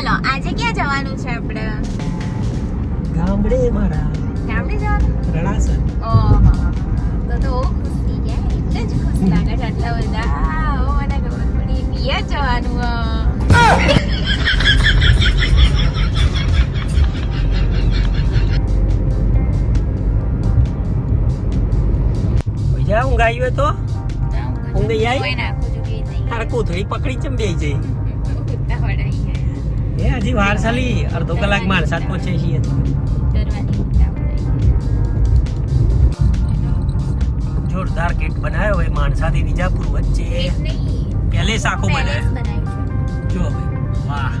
ચલો આજે ક્યાં જવાનું છે આપણે? ગામડે મારા ગામડે જવાનું? રણાસર ઓહો તો તો બહુ ખુશ થઈ ગયા એટલે જ ખુશ લાગે છે આટલા બધા. ઓ મને ખબર પડી પિયર જવાનું ઊંઘ આવ્યો તો? ઊંઘ આવી? તારે કોથળી પકડી ચમ બે જઈ? હજી વાર સાલી અડધો કલાકમાં સાત પહોંચે છીએ. જોરદાર ગેટ બનાવ્યો હોય માણસાથી વિજાપુર વચ્ચે. પેલેસ આખો બનાવ્યો જો ભાઈ વાહ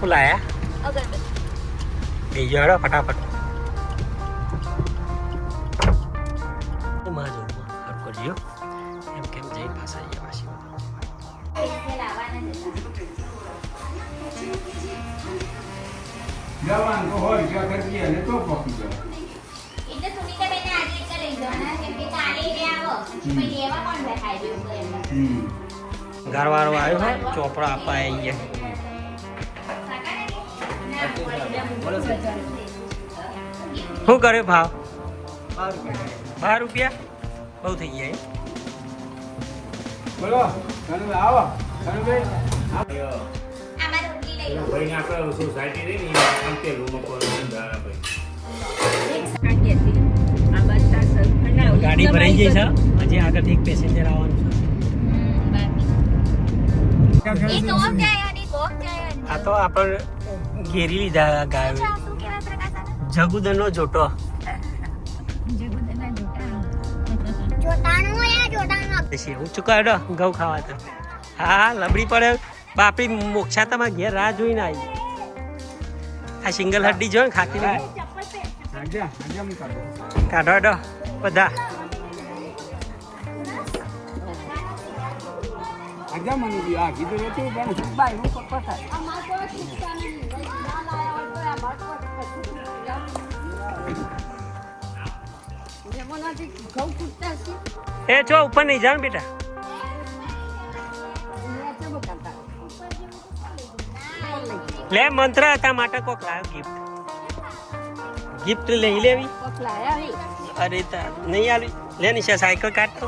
ખુલાયા બીજો ફટાફટ. માં કરજો એમ કેમ જઈ પાછા આવી પાછી જવાનું તો હોય જ્યાં કરતી અને તો પકી જાય એટલે સુનીતાબેનને આજે એક લઈ જવાના કેમ કે કાલે એ આવો પછી લેવા કોણ બેઠાય છે એવું એમ. હમ ઘરવાળો આવ્યો હે ચોપડા આપવા આવી ગયા શું કરે ભાવ બાર રૂપિયા બહુ થઈ ગયા બોલો કનુભાઈ આવો. કનુભાઈ આમાં રોટલી લઈ લો. ભાઈ આપણે સોસાયટી રહી ને રૂમ ગાડી ભરાઈ ગઈ છે? હજી આગળથી એક પેસેન્જર આવવાનું છે. આ તો આપણે ઘેરી લીધા ગાયો. કહેવાય જોટો. પછી હું ચુકાડો ઘઉં ખાવા તો. હા લબડી પડે. બાપી મોક્ષા તમારા ઘેર રાહ જોઈને આવી. આ સિંગલ હડ્ડી જો ને ખાતી કાઢું. કાઢો બધા. મને આ કીધું હતું પણ. એ જો ઉપર નહીં જાણ બેટા. લે મંત્ર હતા માટે કોક લાવ ગિફ્ટ ગિફ્ટ લઈ લેવી. અરે તા નહીં આવી લે નિશા સાયકલ કાઢતો.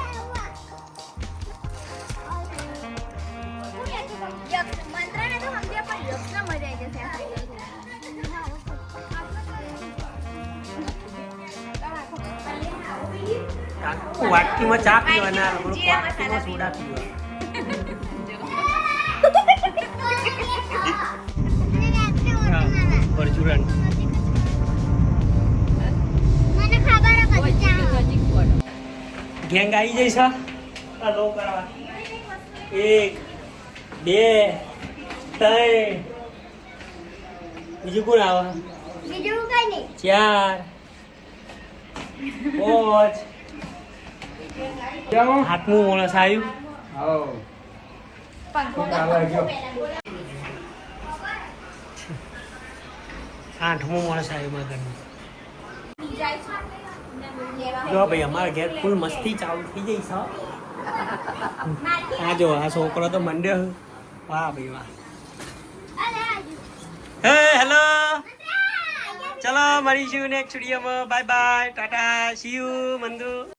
વાટકીમાં ચા પીવાના વાટકીમાં સોડા પીવા. પરચુરણ ગેંગ આવી જઈ છે કરવા એક બે ત્રણ. બીજું કોણ આવે? બીજું કઈ નહીં. ચાર. પાંચ. હાથનું માણસ આવ્યું આઠમું માણસ આવ્યું મારા લેવા જો ભાઈ, અમારા ઘેર ફૂલ મસ્તી ચાલુ થઈ જઈ છે આ જો, આ છોકરો તો મંડ્યો વાહ ભાઈ, વાહ. હે હેલો ચલો મળીશું નેક્સ્ટ વિડીયોમાં bye bye tata see you મંદુ.